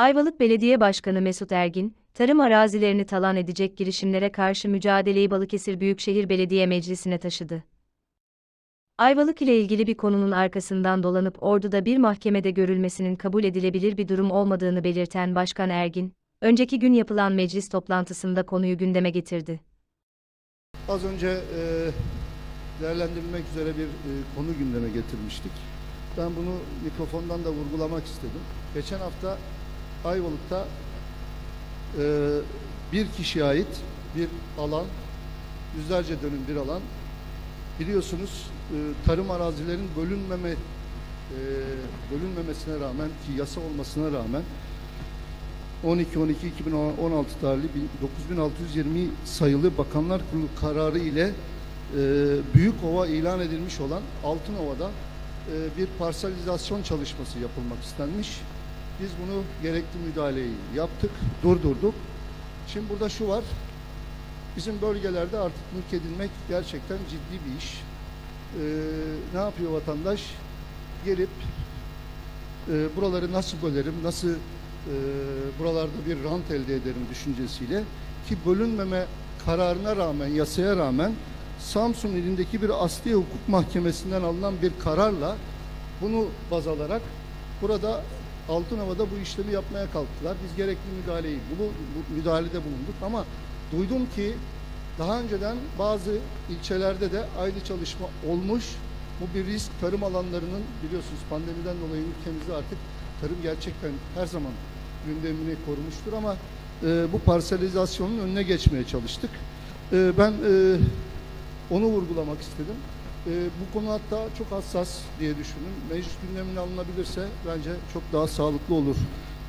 Ayvalık Belediye Başkanı Mesut Ergin, tarım arazilerini talan edecek girişimlere karşı mücadeleyi Balıkesir Büyükşehir Belediye Meclisi'ne taşıdı. Ayvalık ile ilgili bir konunun arkasından dolanıp orduda bir mahkemede görülmesinin kabul edilebilir bir durum olmadığını belirten Başkan Ergin, önceki gün yapılan meclis toplantısında konuyu gündeme getirdi. Az önce e, değerlendirilmek üzere bir e, konu gündeme getirmiştik. Ben bunu mikrofondan da vurgulamak istedim. Geçen hafta Ayvalık'ta e, bir kişiye ait bir alan, yüzlerce dönüm bir alan. Biliyorsunuz e, tarım arazilerin bölünmeme e, bölünmemesine rağmen ki yasa olmasına rağmen 12-12-2016 tarihli 9620 sayılı Bakanlar Kurulu kararı ile e, Büyükova ilan edilmiş olan Altınova'da e, bir parsalizasyon çalışması yapılmak istenmiş. Biz bunu gerekli müdahaleyi yaptık, durdurduk. Şimdi burada şu var, bizim bölgelerde artık mülk edilmek gerçekten ciddi bir iş. E, ne yapıyor vatandaş? Gelip e, buraları nasıl bölerim, nasıl e, buralarda bir rant elde ederim düşüncesiyle ki bölünmeme kararına rağmen, yasaya rağmen Samsun ilindeki bir asli hukuk mahkemesinden alınan bir kararla bunu baz alarak burada Altınova'da bu işlemi yapmaya kalktılar. Biz gerekli müdahaleyi bu, bu müdahalede bulunduk ama duydum ki daha önceden bazı ilçelerde de aynı çalışma olmuş. Bu bir risk tarım alanlarının biliyorsunuz pandemiden dolayı ülkemizde artık tarım gerçekten her zaman gündemini korumuştur ama e, bu parselizasyonun önüne geçmeye çalıştık. E, ben e, onu vurgulamak istedim. E, bu konu hatta çok hassas diye düşündüm. Meclis gündemine alınabilirse bence çok daha sağlıklı olur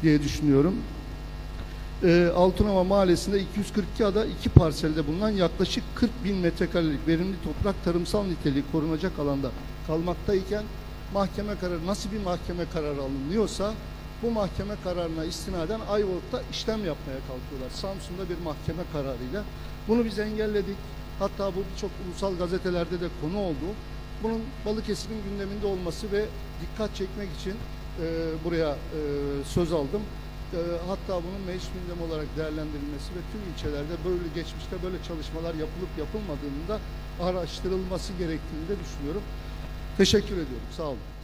diye düşünüyorum. E, Altınova Mahallesi'nde 242 ada iki parselde bulunan yaklaşık 40 bin metrekarelik verimli toprak tarımsal niteliği korunacak alanda kalmaktayken mahkeme kararı nasıl bir mahkeme kararı alınıyorsa bu mahkeme kararına istinaden Ayvalık'ta işlem yapmaya kalkıyorlar. Samsun'da bir mahkeme kararıyla. Bunu biz engelledik. Hatta bu birçok ulusal gazetelerde de konu oldu. Bunun Balıkesir'in gündeminde olması ve dikkat çekmek için e, buraya e, söz aldım. E, hatta bunun meclis gündemi olarak değerlendirilmesi ve tüm ilçelerde böyle geçmişte böyle çalışmalar yapılıp yapılmadığını da araştırılması gerektiğini de düşünüyorum. Teşekkür ediyorum. Sağ olun.